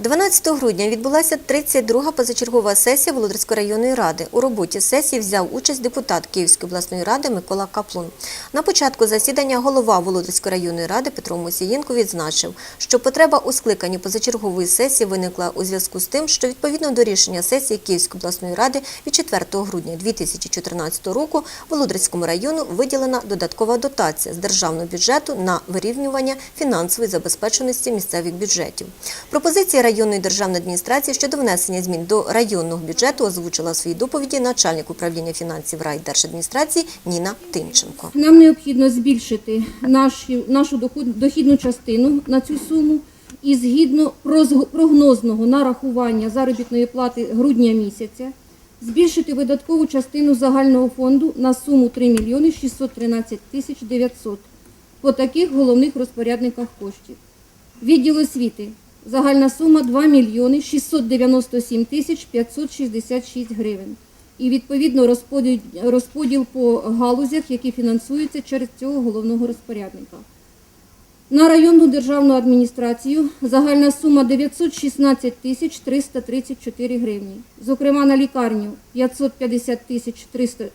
12 грудня відбулася 32-га позачергова сесія Володарської районної ради. У роботі сесії взяв участь депутат Київської обласної ради Микола Каплун. На початку засідання голова Володарської районної ради Петро Мусієнко відзначив, що потреба у скликанні позачергової сесії виникла у зв'язку з тим, що відповідно до рішення сесії Київської обласної ради від 4 грудня 2014 року Володарському району виділена додаткова дотація з державного бюджету на вирівнювання фінансової забезпеченості місцевих бюджетів. Пропозиції районної державної адміністрації щодо внесення змін до районного бюджету озвучила в своїй доповіді начальник управління фінансів райдержадміністрації Ніна Тимченко. Нам необхідно збільшити нашу, нашу дохідну частину на цю суму і згідно прогнозного нарахування заробітної плати грудня місяця збільшити видаткову частину загального фонду на суму 3 мільйони 613 тисяч 900 по таких головних розпорядниках коштів. Відділ освіти. Загальна сума 2 мільйони 697 тисяч 566 гривень. І відповідно розподіл, розподіл по галузях, які фінансуються через цього головного розпорядника. На районну державну адміністрацію загальна сума 916 тисяч 334 гривні. Зокрема, на лікарню 550 тисяч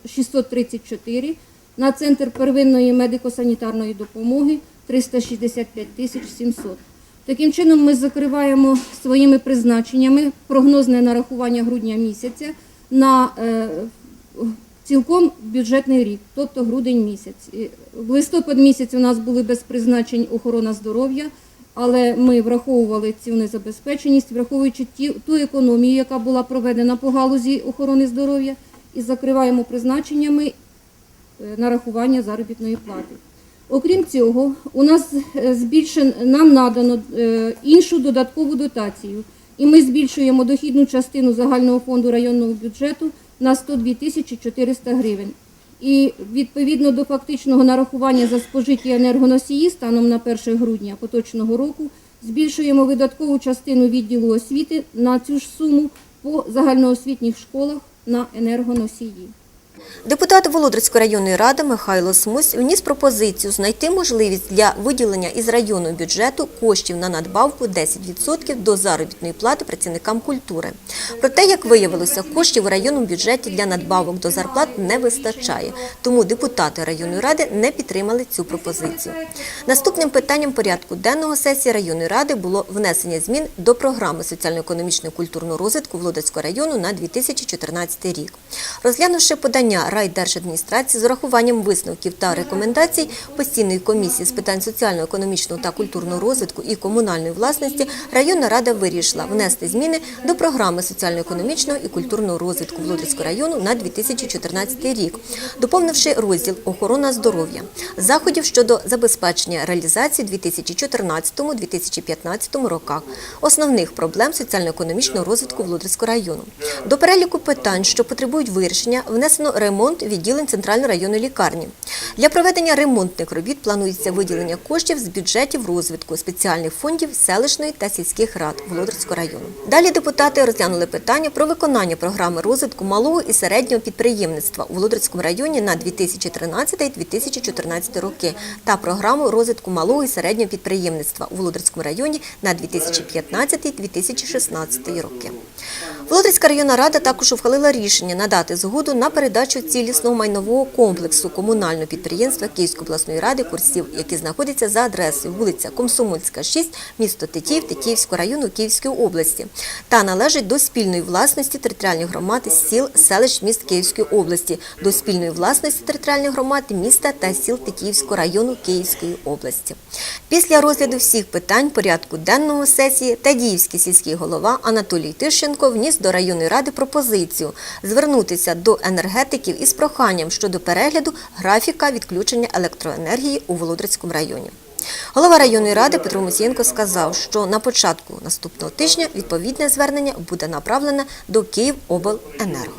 634, на центр первинної медико-санітарної допомоги 365 тисяч 700. Таким чином, ми закриваємо своїми призначеннями прогнозне нарахування грудня місяця на е, цілком бюджетний рік, тобто грудень місяць. В листопад місяць у нас були без призначень охорона здоров'я, але ми враховували цю незабезпеченість, враховуючи ту економію, яка була проведена по галузі охорони здоров'я, і закриваємо призначеннями е, нарахування заробітної плати. Окрім цього, у нас е, збільшен, нам надано е, іншу додаткову дотацію, і ми збільшуємо дохідну частину загального фонду районного бюджету на 102 тисячі 400 гривень. І відповідно до фактичного нарахування за спожиті енергоносії станом на 1 грудня поточного року збільшуємо видаткову частину відділу освіти на цю ж суму по загальноосвітніх школах на енергоносії. Депутат Володарської районної ради Михайло Смусь вніс пропозицію знайти можливість для виділення із районного бюджету коштів на надбавку 10% до заробітної плати працівникам культури. Проте, як виявилося, коштів у районному бюджеті для надбавок до зарплат не вистачає, тому депутати районної ради не підтримали цю пропозицію. Наступним питанням порядку денного сесії районної ради було внесення змін до програми соціально-економічного культурного розвитку Володарського району на 2014 рік. Розглянувши подання райдержадміністрації з урахуванням висновків та рекомендацій постійної комісії з питань соціально-економічного та культурного розвитку і комунальної власності, районна рада вирішила внести зміни до програми соціально-економічного і культурного розвитку Володарського району на 2014 рік, доповнивши розділ охорона здоров'я заходів щодо забезпечення реалізації у 2014-2015 роках основних проблем соціально-економічного розвитку Володарського району. До переліку питань, що потребують вирішення, внесено ремонт відділень центральної районної лікарні. Для проведення ремонтних робіт планується виділення коштів з бюджетів розвитку спеціальних фондів селищної та сільських рад Володарського району. Далі депутати розглянули питання про виконання програми розвитку малого і середнього підприємництва у Володарському районі на 2013-2014 роки та програму розвитку малого і середнього підприємництва у Володарському районі на 2015-2016 роки. Володарська районна рада також ухвалила рішення надати згоду на передачу цілісного майнового комплексу комунального підприємства Київської обласної ради курсів, які знаходяться за адресою вулиця Комсомольська, 6, місто Тетіїв, Тетіївського району Київської області та належить до спільної власності територіальних громад сіл, селищ міст Київської області, до спільної власності територіальних громад міста та сіл Тетіївського району Київської області. Після розгляду всіх питань порядку денного сесії Тадіївський сільський голова Анатолій Тищенко вніс до районної ради пропозицію звернутися до енергетиків із проханням щодо перегляду графіка відключення електроенергії у Володарському районі. Голова районної ради Петро Мусієнко сказав, що на початку наступного тижня відповідне звернення буде направлене до Київобленерго.